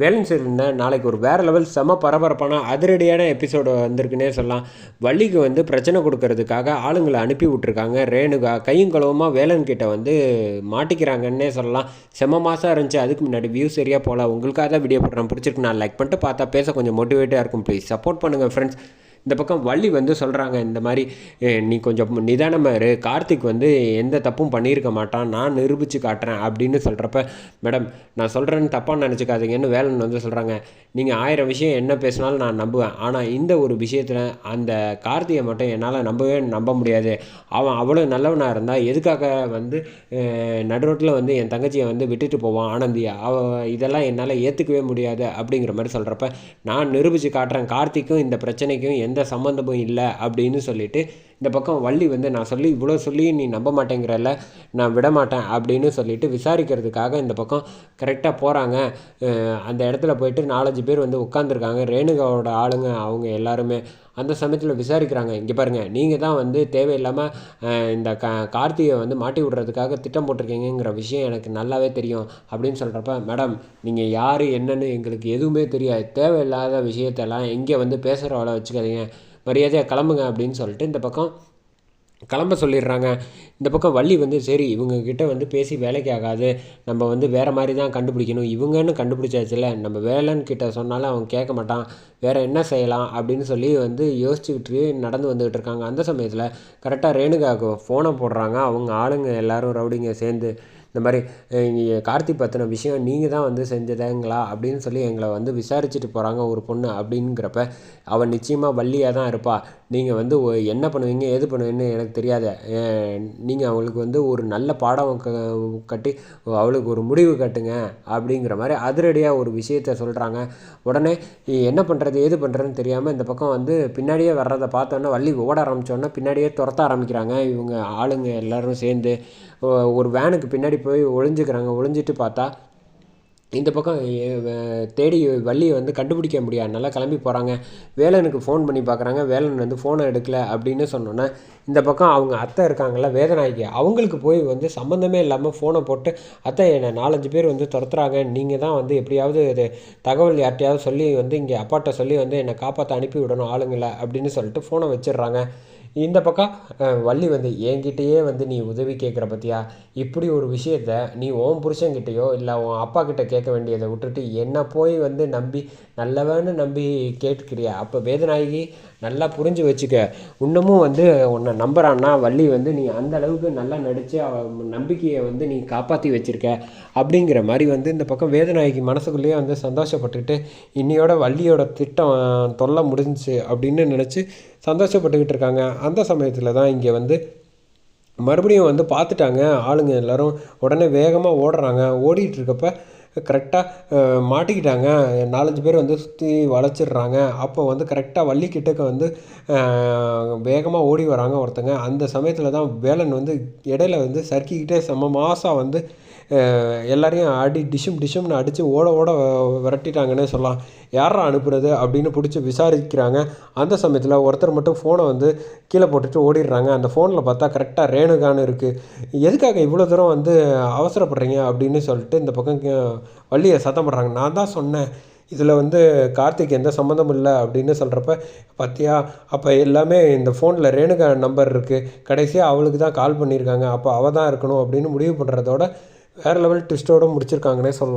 வேலன் இருந்தால் நாளைக்கு ஒரு வேறு லெவல் செம பரபரப்பான அதிரடியான எபிசோடு வந்திருக்குன்னே சொல்லலாம். வள்ளிக்கு வந்து பிரச்சனை கொடுக்கறதுக்காக ஆளுங்களை அனுப்பி விட்ருக்காங்க ரேணுகா கையும் கழுவமாக வேலன் கிட்ட வந்து மாட்டிக்கிறாங்கன்னே சொல்லலாம். செம மாதம் இருந்துச்சு அதுக்கு முன்னாடி வியூ சரியாக போகல உங்களுக்காக தான் வீடியோ போடுறேன். பிடிச்சிருக்கு நான் லைக் பண்ணிட்டு பார்த்தா பேச கொஞ்சம் மோட்டிவேட்டாக இருக்கும் ப்ளீஸ் சப்போர்ட் பண்ணுங்கள் ஃப்ரெண்ட்ஸ் இந்த பக்கம் வள்ளி வந்து சொல்கிறாங்க இந்த மாதிரி நீ கொஞ்சம் நிதானமாக இரு. கார்த்திக் வந்து எந்த தப்பும் பண்ணியிருக்க மாட்டான். நான் நிரூபித்து காட்டுறேன் அப்படின்னு சொல்கிறப்ப மேடம் நான் சொல்கிறேன்னு தப்பாக நினச்சிக்காதீங்கன்னு வேலன் வந்து சொல்கிறாங்க நீங்கள் ஆயிரம் விஷயம் என்ன பேசினாலும் நான் நம்புவேன். ஆனால் இந்த ஒரு விஷயத்தில் அந்த கார்த்தியை மட்டும் என்னால் நம்பவே நம்ப முடியாது. அவன் அவ்வளோ நல்லவனாக இருந்தால் எதுக்காக வந்து நடுரோட்டில் வந்து என் தங்கச்சியை வந்து விட்டுட்டு போவான் ஆனந்தியா அவ இதெல்லாம் என்னால் ஏற்றுக்கவே முடியாது அப்படிங்கிற மாதிரி சொல்கிறப்ப நான் நிரூபித்து காட்டுறேன். கார்த்திக்கும் இந்த பிரச்சனைக்கும் எந்த சம்மந்தமும் இல்லை அப்படின்னு சொல்லிட்டு இந்த பக்கம் வள்ளி வந்து நான் சொல்லி இவ்வளோ சொல்லி நீ நம்ப மாட்டேங்கிறல்ல நான் விட மாட்டேன் அப்படின்னு சொல்லிட்டு விசாரிக்கிறதுக்காக இந்த பக்கம் கரெக்டாக போகிறாங்க அந்த இடத்துல போயிட்டு நாலஞ்சு பேர் வந்து உட்காந்துருக்காங்க ரேணுகாவோட ஆளுங்க அவங்க எல்லாருமே அந்த சமயத்தில் விசாரிக்கிறாங்க. இங்கே பாருங்கள் நீங்கள் தான் வந்து தேவையில்லாமல் இந்த கா கார்த்தியை வந்து மாட்டி விடுறதுக்காக திட்டம் போட்டிருக்கீங்கிற விஷயம் எனக்கு நல்லாவே தெரியும் அப்படின்னு சொல்கிறப்ப மேடம் நீங்கள் யார் என்னன்னு எங்களுக்கு எதுவுமே தெரியாது. தேவையில்லாத விஷயத்தெல்லாம் இங்கே வந்து பேசுகிறவளை வச்சுக்காதீங்க. மரியாதையாக கிளம்புங்க அப்படின்னு சொல்லிட்டு இந்த பக்கம் கிளம்ப சொல்லிடுறாங்க. இந்த பக்கம் வள்ளி வந்து சரி இவங்கக்கிட்ட வந்து பேசி வேலைக்கு ஆகாது. நம்ம வந்து வேறு மாதிரி தான் கண்டுபிடிக்கணும். இவங்கன்னு கண்டுபிடிச்சாச்சுல நம்ம வேலைன்னு கிட்ட சொன்னாலும் அவன் கேட்க மாட்டான். வேறு என்ன செய்யலாம் அப்படின்னு சொல்லி வந்து யோசிச்சுக்கிட்டு நடந்து வந்துக்கிட்டு இருக்காங்க. அந்த சமயத்தில் கரெக்டாக ரேணுகாவுக்கு ஃபோனை போடுறாங்க. அவங்க ஆளுங்க எல்லோரும் ரவுடிங்க சேர்ந்து. இந்த மாதிரி கார்த்தி பற்றின விஷயம் நீங்கள் தான் வந்து செஞ்சதுங்களா? அப்படின்னு சொல்லி எங்களை வந்து விசாரிச்சுட்டு போகிறாங்க ஒரு பொண்ணு அப்படிங்கிறப்ப அவள் நிச்சயமாக வள்ளியாக தான் இருப்பாள் நீங்கள் வந்து ஒ- என்ன பண்ணுவீங்க ஏது பண்ணுவீங்கன்னு எனக்கு தெரியாது. நீங்கள் அவளுக்கு வந்து ஒரு நல்ல பாடம் க கட்டி அவளுக்கு ஒரு முடிவு கட்டுங்க அப்படிங்கிற மாதிரி அதிரடியாக ஒரு விஷயத்த சொல்கிறாங்க உடனே என்ன பண்ணுறது ஏது பண்ணுறதுன்னு தெரியாமல் இந்த பக்கம் வந்து பின்னாடியே வர்றதை பார்த்தோன்னே வள்ளி ஓட ஆரம்பித்தோன்னே பின்னாடியே துரத்த ஆரம்பிக்கிறாங்க. இவங்க ஆளுங்க எல்லோரும் சேர்ந்து ஒரு வேனுக்கு பின்னாடி போய் ஒளிஞ்சுக்கிறாங்க. ஒளிஞ்சிட்டு பார்த்தா இந்த பக்கம் தேடி வள்ளியை வந்து கண்டுபிடிக்க முடியாதனால கிளம்பி போகிறாங்க வேலனுக்கு ஃபோன் பண்ணி பார்க்குறாங்க வேலன் வந்து ஃபோனை எடுக்கலை அப்படின்னு சொன்னோன்னே இந்த பக்கம் அவங்க அத்தை இருக்காங்கல்ல வேதநாயகி அவங்களுக்கு போய் வந்து சம்மந்தமே இல்லாமல் ஃபோனை போட்டு அத்தை என்னை நாலஞ்சு பேர் வந்து துரத்துறாங்க. நீங்கள் தான் வந்து எப்படியாவது இது தகவல் யார்ட்டையாவது சொல்லி வந்து இங்கே அப்பாட்ட சொல்லி வந்து என்னை காப்பாற்ற அனுப்பி விடணும் ஆளுங்களை அப்படின்னு சொல்லிட்டு ஃபோனை வச்சிடுறாங்க. இந்த பக்கம் வள்ளி வந்து என்கிட்டயே வந்து நீ உதவி கேட்குற பற்றியா இப்படி ஒரு விஷயத்த நீ உன் புருஷன்கிட்டயோ இல்லை உன் அப்பா கிட்ட கேட்க வேண்டியதை விட்டுட்டு என்னை போய் வந்து நம்பி நல்லவன்னு நம்பி கேட்டுக்கிறியா? அப்போ வேதநாயகி நல்லா புரிஞ்சு வச்சுக்க. இன்னமும் வந்து உன்னை நம்புறான்னா வள்ளி வந்து நீ அந்த அளவுக்கு நல்லா நடித்து அவ நம்பிக்கையை வந்து நீ காப்பாற்றி வச்சிருக்க. அப்படிங்கிற மாதிரி வந்து இந்த பக்கம் வேதநாயகி மனசுக்குள்ளேயே வந்து சந்தோஷப்பட்டுக்கிட்டு இன்னையோட வள்ளியோட திட்டம் தொல்ல தொல்லை முடிஞ்சுச்சு அப்படின்னு நினச்சி சந்தோஷப்பட்டுக்கிட்டு இருக்காங்க. அந்த சமயத்தில் தான் இங்கே வந்து மறுபடியும் வந்து பார்த்துட்டாங்க ஆளுங்க எல்லோரும் உடனே வேகமாக ஓடுறாங்க. ஓடிட்டு இருக்கப்ப கரெக்டாக மாட்டிக்கிட்டாங்க. நாலஞ்சு பேர் வந்து சுற்றி வளைச்சிடுறாங்க. அப்போ வந்து கரெக்டாக வள்ளிக்கிட்டக்க வந்து வேகமாக ஓடி வராங்க ஒருத்தங்க. அந்த சமயத்தில் தான் வேலன் வந்து இடையில வந்து சறுக்கிக்கிட்டே செம்ம மாதம் வந்து எல்லாரையும் அடி டிஷும் டிஷும்னு அடித்து ஓட ஓட விரட்டிட்டாங்கன்னே சொல்லலாம். யாரா அனுப்புறது அப்படின்னு பிடிச்சி விசாரிக்கிறாங்க. அந்த சமயத்தில் ஒருத்தர் மட்டும் ஃபோனை வந்து கீழே போட்டுட்டு ஓடிடுறாங்க. அந்த ஃபோனில் பார்த்தா கரெக்டாக ரேணுகான்னு இருக்குது எதுக்காக இவ்வளோ தூரம் வந்து அவசரப்படுறீங்க அப்படின்னு சொல்லிட்டு இந்த பக்கம் வள்ளியை சத்தம் போடுறாங்க. நான் தான் சொன்னேன். இதில் வந்து கார்த்திக் எந்த சம்மந்தமும் இல்லை அப்படின்னு சொல்கிறப்ப பார்த்தியா அப்போ எல்லாமே இந்த ஃபோனில் ரேணுகா நம்பர் இருக்குது கடைசியாக அவளுக்கு தான் கால் பண்ணியிருக்காங்க அப்போ அவள் தான் இருக்கணும் அப்படின்னு முடிவு பண்ணுறதோட வேறு லெவல் ட்விஸ்ட்டோடு முடிச்சிருக்காங்கன்னே சொல்லலாம்.